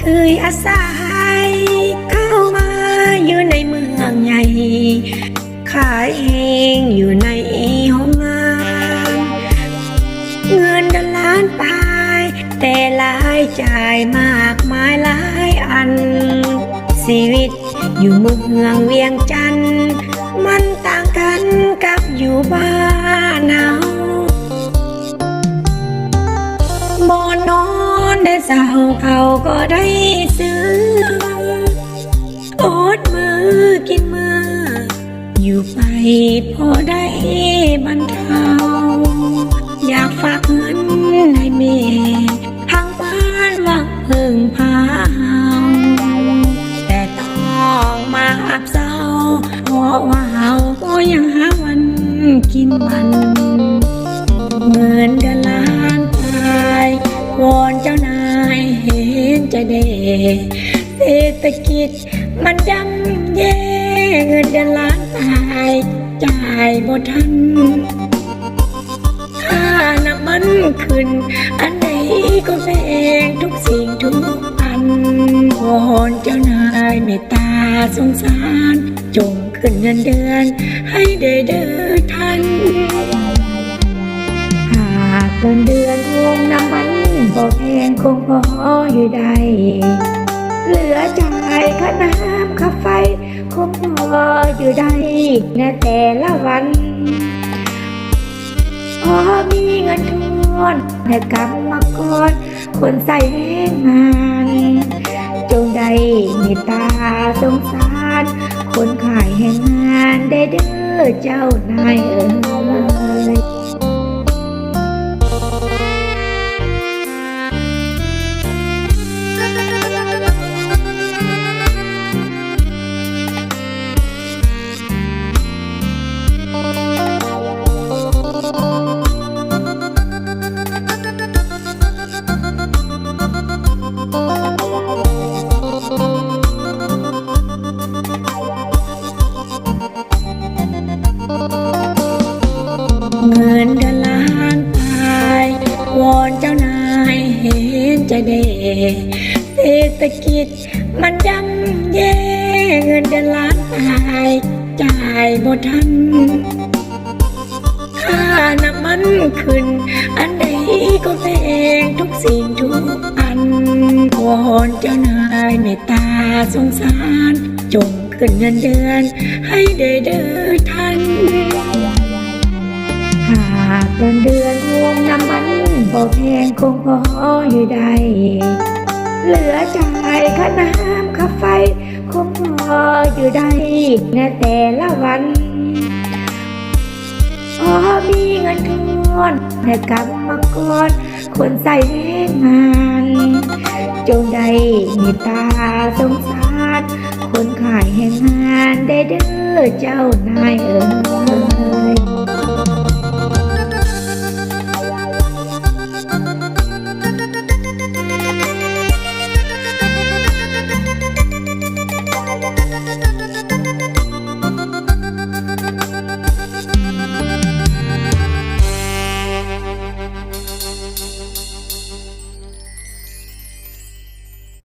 เคยอาศัยเข้ามาอยู่ในเมืองใหญ่ขายเองอยู่ในห้องงานเงินดอนล้านปลายแต่รายจ่ายมากมายหลายอัน ชีวิตอยู่เมืองเวียงจันทน์มันต่างกันกับอยู่บ้านเฮา อนได้เศร้าเขาก็ได้ซื้ออดมือกินมือ อยู่ไปพอได้บรรเทาอยากฝากเงินให้แม่ทางบ้านหวังเพิ่งพาเฮาแต่ต้องมาอับเศร้าเพราะว่าเฮาก็ยังหาวันกินวัน เดเศรษฐกิจมันย่ำแย่เงินเดือนล้านตายจ่ายบ่ทันค่าน้ำมันขึ้น อันไหนก็แพงทุกสิ่งทุกอันวอนเจ้านายเมตตาสงสาร จงขึ้นเงินเดือน ให้ได้เดินทัน เงินเดือนวงน้ำมันบ่แพงคงพออยู่ได้เหลือจ่ายค่าน้ำค่าไฟ คงพออยู่ได้ในแต่ละวันพอมีเงินทอนแต่กำมากรคนใส่แรงงาน จงได้เมตตาสงสาร คนขายแห่งงานได้เด้อเจ้านายเอ๋ย เงินเดือนล้านตายวอนเจ้านายเห็นใจเดเศรษฐกิจมันย่ำแย่เงินเดือนล้านตายจ่ายบ่ทันค่าน้ำมันขึ้น อันใดก็แพงทุกสิ่งทุกอันวอนเจ้านายเมตตาสงสาร จงขึ้นเงินเดือน ให้ได้เดินทัน หากเงินเดือนวงน้ำมันบ่แพงคงพออยู่ได้เหลือจ่ายค่าน้ำค่าไฟ คงพออยู่ได้ในแต่ละวันพอมีเงินทอนแต่กำมากรคนใส่แรงงาน จงได้เมตตาสงสาร คนขายแห่งงานได้เด้อเจ้านายเอ๋ย